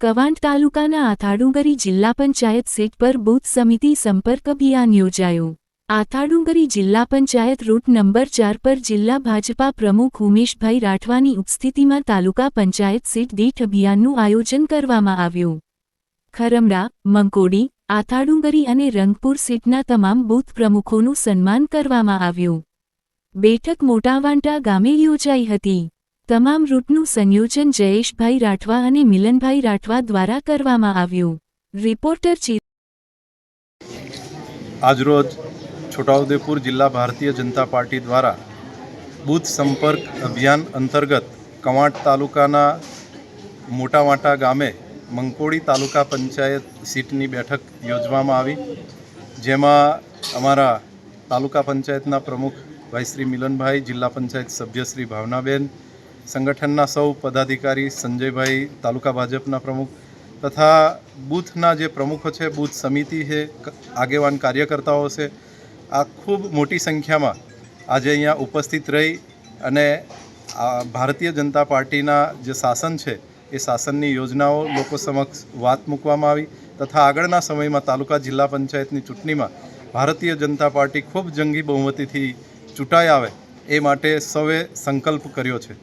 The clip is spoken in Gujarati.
કવાંટ તાલુકાના આથાડુંગરી જિલ્લા પંચાયત સીટ પર બૂથ સમિતિ સંપર્ક અભિયાન યોજાયું. આથાડુંગરી જિલ્લા પંચાયત રૂટ નંબર ચાર પર જિલ્લા ભાજપા પ્રમુખ ઉમેશભાઈ રાઠવાની ઉપસ્થિતિમાં તાલુકા પંચાયત સીટ દીઠ અભિયાનનું આયોજન કરવામાં આવ્યું. ખરમડા, મંકોડી, આથાડુંગરી અને રંગપુર સીટના તમામ બૂથ પ્રમુખોનું સન્માન કરવામાં આવ્યું. બેઠક મોટાવાંટા ગામે યોજાઈ હતી. તમામ રૂટનું સંયોજન જયેશભાઈ રાઠવા અને મિલનભાઈ રાઠવા દ્વારા કરવામાં આવ્યું. રિપોર્ટર ચિ આજરોજ છોટાઉદેપુર જિલ્લા ભારતીય જનતા પાર્ટી દ્વારા બૂથ સંપર્ક અભિયાન અંતર્ગત કવાંટ તાલુકાના મોટાવાંટા ગામે મંકોડી તાલુકા પંચાયત સીટની બેઠક યોજવામાં આવી. જેમાં અમારા તાલુકા પંચાયતના પ્રમુખ ભાઈ શ્રી મિલનભાઈ, જિલ્લા પંચાયત સભ્ય શ્રી ભાવનાબેન સંગઠનના સૌ પદાધિકારી સંજયભાઈ તાલુકા ભાજપના પ્રમુખ તથા બૂથના જે પ્રમુખો છે, બૂથ સમિતિ છે આગેવાન કાર્યકર્તાઓ છે, આ ખૂબ મોટી સંખ્યામાં આજે અહીંયા ઉપસ્થિત રહી અને ભારતીય જનતા પાર્ટીના જે શાસન છે, એ શાસનની યોજનાઓ લોકો સમક્ષ વાત મૂકવામાં આવી તથા આગળના સમયમાં તાલુકા જિલ્લા પંચાયતની ચૂંટણીમાં ભારતીય જનતા પાર્ટી ખૂબ જંગી બહુમતીથી ચૂંટાઈ આવે એ માટે સૌએ સંકલ્પ કર્યો છે.